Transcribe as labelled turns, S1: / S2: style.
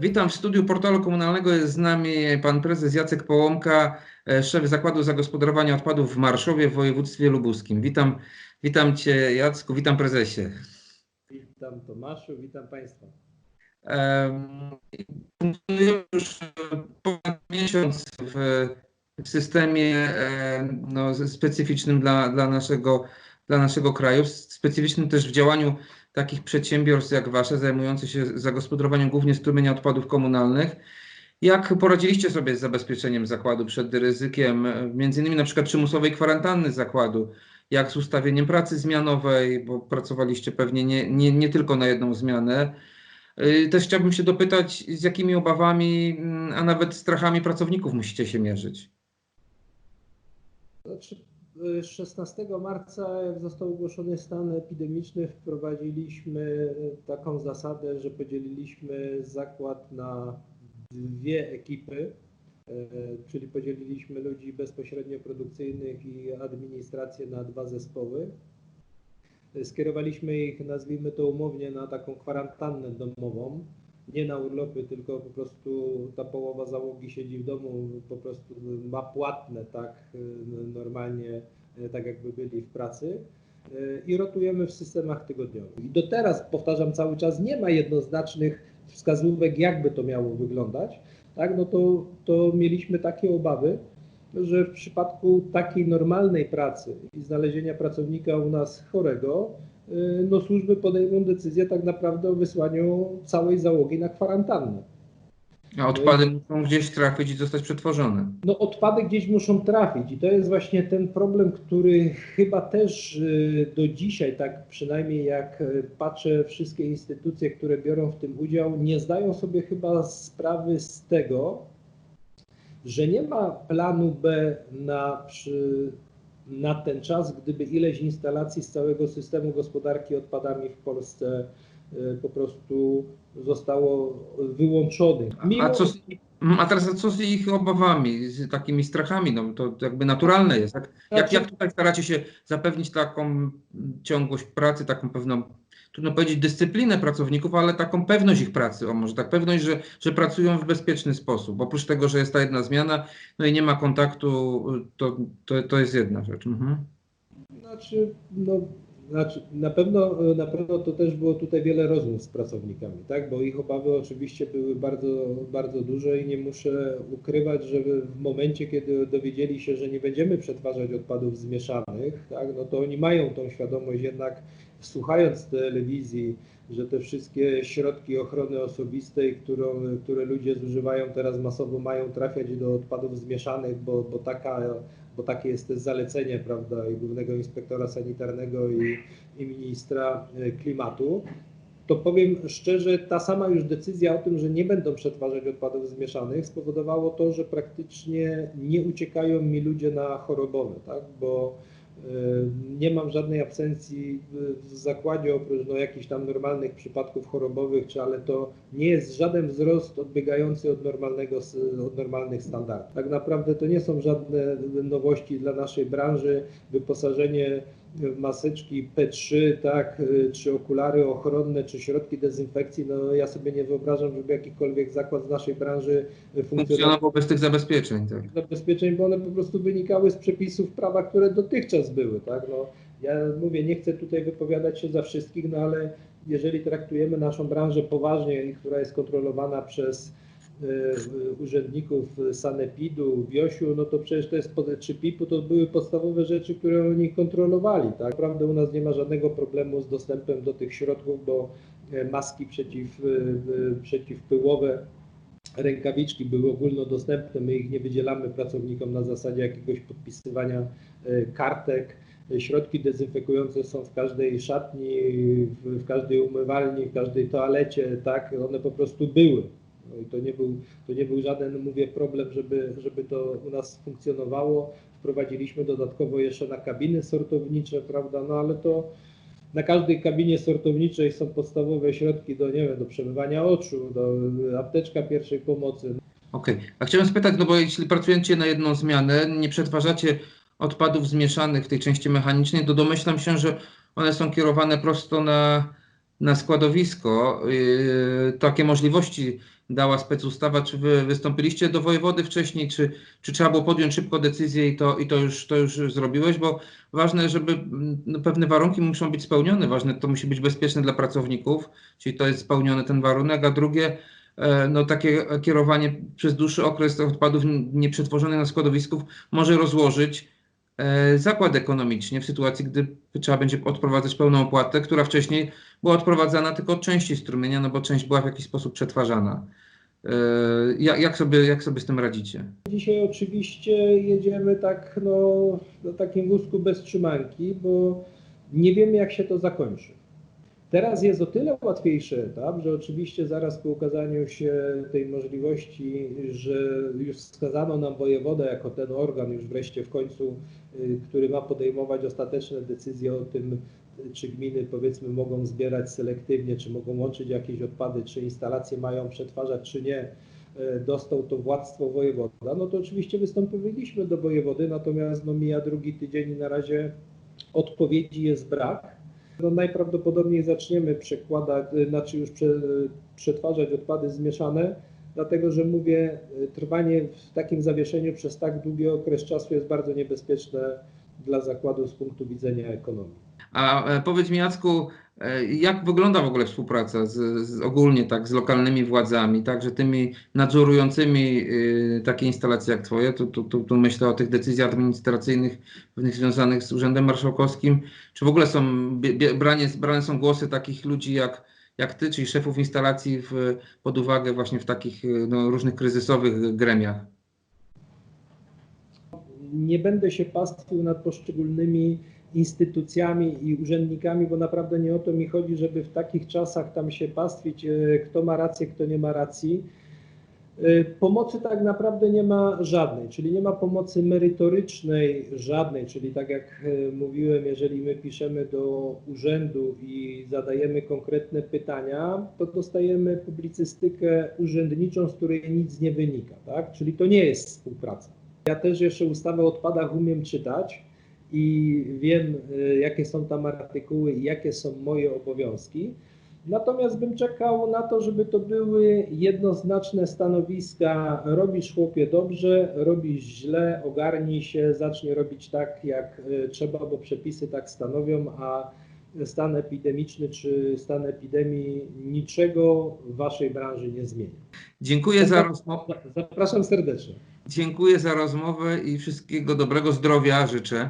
S1: Witam w studiu portalu komunalnego. Jest z nami pan prezes Jacek Połomka, e, szef Zakładu Zagospodarowania Odpadów w Marszowie w województwie lubuskim. Witam, witam cię Jacku, witam prezesie.
S2: Witam Tomaszu, witam Państwa.
S1: Już ponad miesiąc w systemie em, no, specyficznym dla, dla, naszego, dla naszego kraju, specyficznym też w działaniu takich przedsiębiorstw jak wasze, zajmujących się zagospodarowaniem głównie strumienia odpadów komunalnych. Jak poradziliście sobie z zabezpieczeniem zakładu przed ryzykiem, między innymi na przykład przymusowej kwarantanny zakładu, jak z ustawieniem pracy zmianowej, bo pracowaliście pewnie nie, nie, nie tylko na jedną zmianę. Y, Też chciałbym się dopytać, z jakimi obawami, mm, a nawet strachami pracowników musicie się mierzyć.
S2: Znaczy, 16 marca, jak został ogłoszony stan epidemiczny, wprowadziliśmy y, taką zasadę, że podzieliliśmy zakład na dwie ekipy, y, czyli podzieliliśmy ludzi bezpośrednio produkcyjnych i administrację na dwa zespoły. Skierowaliśmy ich, nazwijmy to umownie, na taką kwarantannę domową. Nie na urlopy, tylko po prostu ta połowa załogi siedzi w domu, po prostu ma płatne, tak, normalnie, y, tak jakby byli w pracy. Y, I rotujemy w systemach tygodniowych. I do teraz, powtarzam cały czas, nie ma jednoznacznych wskazówek, jakby to miało wyglądać. Tak, no to, to mieliśmy takie obawy, że w przypadku takiej normalnej pracy i znalezienia pracownika u nas chorego, no służby podejmą decyzję tak naprawdę o wysłaniu całej załogi na kwarantannę.
S1: A odpady muszą gdzieś trafić i zostać przetworzone.
S2: No odpady gdzieś muszą trafić i to jest właśnie ten problem, który chyba też y, do dzisiaj, tak przynajmniej jak y, patrzę, wszystkie instytucje, które biorą w tym udział, nie zdają sobie chyba sprawy z tego, że nie ma planu B na, przy, na ten czas, gdyby ileś instalacji z całego systemu gospodarki odpadami w Polsce y, po prostu zostało wyłączonych.
S1: A co z, a teraz co z ich obawami, z takimi strachami? No to jakby naturalne jest. Tak? Jak,
S2: Znaczy-
S1: jak tutaj staracie się zapewnić taką ciągłość pracy, taką pewną, trudno powiedzieć dyscyplinę pracowników, ale taką pewność ich pracy, o może tak, pewność, że, że pracują w bezpieczny sposób. Oprócz tego, że jest ta jedna zmiana, no i nie ma kontaktu, to, to, to jest jedna rzecz. Mhm.
S2: Znaczy, no, znaczy na, pewno, na pewno to też było tutaj wiele rozmów z pracownikami, tak? bo ich obawy oczywiście były bardzo, bardzo duże i nie muszę ukrywać, że w momencie, kiedy dowiedzieli się, że nie będziemy przetwarzać odpadów zmieszanych, tak? no to oni mają tą świadomość jednak słuchając telewizji, że te wszystkie środki ochrony osobistej, którą, które ludzie zużywają teraz masowo, mają trafiać do odpadów zmieszanych, bo, bo, taka, bo takie jest też zalecenie prawda, i głównego inspektora sanitarnego i, i ministra e, klimatu. To powiem szczerze, ta sama już decyzja o tym, że nie będą przetwarzać odpadów zmieszanych, spowodowało to, że praktycznie nie uciekają mi ludzie na chorobowe, tak? bo nie mam żadnej absencji w zakładzie oprócz no, jakichś tam normalnych przypadków chorobowych, czy ale to nie jest żaden wzrost odbiegający od, normalnego, od normalnych standardów. Tak naprawdę to nie są żadne nowości dla naszej branży. Wyposażenie maseczki P3, tak, czy okulary ochronne, czy środki dezynfekcji, no ja sobie nie wyobrażam, żeby jakikolwiek zakład z naszej branży funkcjonował
S1: Funkcjonował bez tych zabezpieczeń. Tak.
S2: zabezpieczeń, bo one po prostu wynikały z przepisów prawa, które dotychczas były, tak? No, ja mówię, nie chcę tutaj wypowiadać się za wszystkich, no ale jeżeli traktujemy naszą branżę poważnie i która jest kontrolowana przez y, urzędników Sanepidu, Wiosiu, no to przecież to jest, czy PIP-u, to były podstawowe rzeczy, które oni kontrolowali, tak? Naprawdę u nas nie ma żadnego problemu z dostępem do tych środków, bo e, maski przeciw, y, y, przeciwpyłowe rękawiczki były ogólnodostępne, my ich nie wydzielamy pracownikom na zasadzie jakiegoś podpisywania e, kartek. E, Środki dezynfekujące są w każdej szatni, w każdej umywalni, w każdej toalecie, tak, one po prostu były. No i to nie był, to nie był żaden, mówię, problem, żeby, żeby to u nas funkcjonowało. Wprowadziliśmy dodatkowo jeszcze na kabiny sortownicze, prawda, no ale to na każdej kabinie sortowniczej są podstawowe środki do, nie wiem, do przemywania oczu, do apteczka pierwszej pomocy.
S1: Okej. A chciałem spytać, no bo jeśli pracujecie na jedną zmianę, nie przetwarzacie odpadów zmieszanych w tej części mechanicznej, to domyślam się, że one są kierowane prosto na, na składowisko. Yy, takie możliwości dała specustawa. Czy wy wystąpiliście do wojewody wcześniej, czy, czy trzeba było podjąć szybko decyzję i to, i to, już, to już zrobiłeś? Bo ważne, żeby mm, no, pewne warunki muszą być spełnione. Ważne, to musi być bezpieczne dla pracowników, czyli to jest spełniony ten warunek, a drugie, e, no takie kierowanie przez dłuższy okres odpadów nieprzetworzonych na składowisków może rozłożyć zakład ekonomicznie w sytuacji, gdy trzeba będzie odprowadzać pełną opłatę, która wcześniej była odprowadzana tylko od części strumienia, no bo część była w jakiś sposób przetwarzana. E, Jak, jak, sobie, jak sobie z tym radzicie?
S2: Dzisiaj oczywiście jedziemy tak no, na takim wózku bez trzymanki, bo nie wiemy jak się to zakończy. Teraz jest o tyle łatwiejszy etap, że oczywiście zaraz po ukazaniu się tej możliwości, że już wskazano nam wojewodę jako ten organ już wreszcie w końcu, y, który ma podejmować ostateczne decyzje o tym, czy gminy powiedzmy mogą zbierać selektywnie, czy mogą łączyć jakieś odpady, czy instalacje mają przetwarzać, czy nie, y, dostał to władztwo wojewoda, no to oczywiście wystąpiliśmy do wojewody, natomiast no mija drugi tydzień i na razie odpowiedzi jest brak. No najprawdopodobniej zaczniemy przekładać, y, znaczy już prze, przetwarzać odpady zmieszane, dlatego że mówię, y, trwanie w takim zawieszeniu przez tak długi okres czasu jest bardzo niebezpieczne dla zakładu z punktu widzenia ekonomii.
S1: A e, powiedz mi, Jacku, e, jak wygląda w ogóle współpraca z, z ogólnie tak z lokalnymi władzami, także tymi nadzorującymi y, takie instalacje jak twoje, tu, tu, tu, tu myślę o tych decyzjach administracyjnych pewnych związanych z Urzędem Marszałkowskim, czy w ogóle są branie, brane są głosy takich ludzi jak, jak ty, czyli szefów instalacji w, pod uwagę właśnie w takich y, no, różnych kryzysowych gremiach?
S2: Nie będę się pastwił nad poszczególnymi instytucjami i urzędnikami, bo naprawdę nie o to mi chodzi, żeby w takich czasach tam się pastwić, e, kto ma rację, kto nie ma racji. E, Pomocy tak naprawdę nie ma żadnej, czyli nie ma pomocy merytorycznej żadnej, czyli tak jak e, mówiłem, jeżeli my piszemy do urzędu i zadajemy konkretne pytania, to dostajemy publicystykę urzędniczą, z której nic nie wynika, tak? Czyli to nie jest współpraca. Ja też jeszcze ustawę o odpadach umiem czytać i wiem, y, jakie są tam artykuły i jakie są moje obowiązki. Natomiast bym czekał na to, żeby to były jednoznaczne stanowiska. Robisz chłopie dobrze, robisz źle, ogarnij się, zacznij robić tak, jak y, trzeba, bo przepisy tak stanowią, a stan epidemiczny czy stan epidemii niczego w waszej branży nie zmienia.
S1: Dziękuję za rozmowę.
S2: Zapraszam serdecznie.
S1: Dziękuję za rozmowę i wszystkiego dobrego zdrowia życzę.